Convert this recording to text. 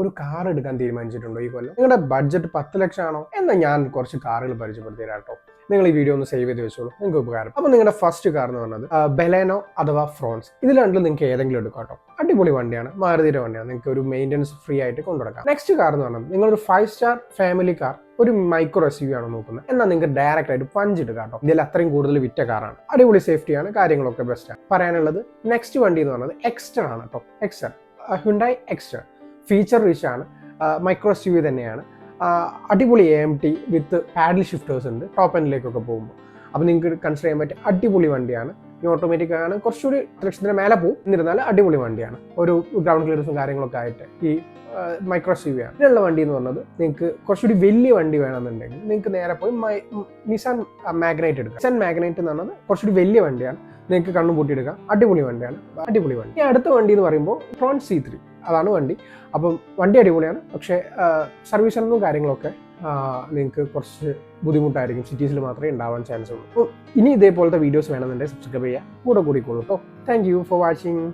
ഒരു കാർ എടുക്കാൻ തീരുമാനിച്ചിട്ടുണ്ടോ ഈ കൊല്ലം? നിങ്ങളുടെ ബഡ്ജറ്റ് പത്ത് ലക്ഷം ആണോ എന്നാൽ ഞാൻ കുറച്ച് കാറുകൾ പരിചയപ്പെടുത്തി കേട്ടോ. നിങ്ങൾ ഈ വീഡിയോ ഒന്ന് സേവ് ചെയ്ത് വെച്ചോളൂ. നിങ്ങൾക്ക് ഉപകാരം. അപ്പോൾ നിങ്ങളുടെ ഫസ്റ്റ് കാർ എന്ന് പറഞ്ഞത് ബെലേനോ അഥവാ ഫ്രോൺസ് ഇതിൽ രണ്ടിലും നിങ്ങൾക്ക് ഏതെങ്കിലും എടുക്കാം കേട്ടോ. അടിപൊളി വണ്ടിയാണ്. മാരുതിയുടെ വണ്ടിയാണ്. നിങ്ങൾക്ക് ഒരു മെയിന്റനൻസ് ഫ്രീ ആയിട്ട് കൊണ്ടുനടക്കാം നെക്സ്റ്റ് കാർ എന്ന് പറഞ്ഞാൽ ഒരു ഫൈവ് സ്റ്റാർ ഫാമിലി കാർ ഒരു മൈക്രോ എസ് യു ആണ് നോക്കുന്നത്. എന്നാൽ നിങ്ങൾക്ക് ഡയറക്റ്റ് ആയിട്ട് പഞ്ച് ഇട്ട് കേട്ടോ. ഇതിൽ അത്രയും കൂടുതൽ വിറ്റ കാറാണ് അടിപൊളി സേഫ്റ്റി ആണ്. കാര്യങ്ങളൊക്കെ ബെസ്റ്റ് ആണ്. പറയാനുള്ളത് നെക്സ്റ്റ് വണ്ടി എന്ന് പറയുന്നത് എക്സ്റ്റർ ആണ് കേട്ടോ. Exter Hyundai Exter feature rich ആണ്. മൈക്രോ എസ് വി തന്നെയാണ് അടിപൊളി A M T with paddle shifters ഉണ്ട്. ടോപ്പ് എൻഡിലേക്കൊക്കെ പോകുമ്പോൾ. അപ്പോൾ നിങ്ങൾക്ക് കൺസിഡർ ചെയ്യാൻ പറ്റിയ അടിപൊളി വണ്ടിയാണ്. ഈ ഓട്ടോമാറ്റിക് ആണ്. കുറച്ചുകൂടി ലക്ഷത്തിന് മേലെ പോകും. എന്നിരുന്നാലും അടിപൊളി വണ്ടിയാണ്. ഒരു ഗ്രൗണ്ട് ക്ലിയറൻസും കാര്യങ്ങളൊക്കെ ആയിട്ട് ഈ മൈക്രോ സി വി ആണ്. ഇതിനുള്ള വണ്ടി എന്ന് പറഞ്ഞത് നിങ്ങൾക്ക് കുറച്ചുകൂടി വലിയ വണ്ടി വേണമെന്നുണ്ടെങ്കിൽ നിങ്ങൾക്ക് നേരെ പോയി നിസാൻ മാഗ്നൈറ്റ് എടുക്കാം. നിസാൻ മാഗ്നൈറ്റ് എന്ന് പറഞ്ഞത് കുറച്ചുകൂടി വലിയ വണ്ടിയാണ്. നിങ്ങൾക്ക് കണ്ണും പൂട്ടിയെടുക്കാം. അടിപൊളി വണ്ടിയാണ്. അടിപൊളി വണ്ടി. അടുത്ത വണ്ടി എന്ന് പറയുമ്പോൾ ട്രോൺ സി ത്രീ അതാണ് വണ്ടി. അപ്പം വണ്ടി അടിപൊളിയാണ്. പക്ഷേ സർവീസിനും കാര്യങ്ങളൊക്കെ നിങ്ങൾക്ക് കുറച്ച് ബുദ്ധിമുട്ടായിരിക്കും. സിറ്റീസിൽ മാത്രമേ ഉണ്ടാവാൻ ചാൻസ് ഉള്ളൂ. ഇനി ഇതേപോലത്തെ വീഡിയോസ് വേണമെന്നുണ്ടെങ്കിൽ സബ്സ്ക്രൈബ് ചെയ്യുക. കൂടെ കൂടിക്കോളൂ കേട്ടോ താങ്ക് യു ഫോർ വാച്ചിങ്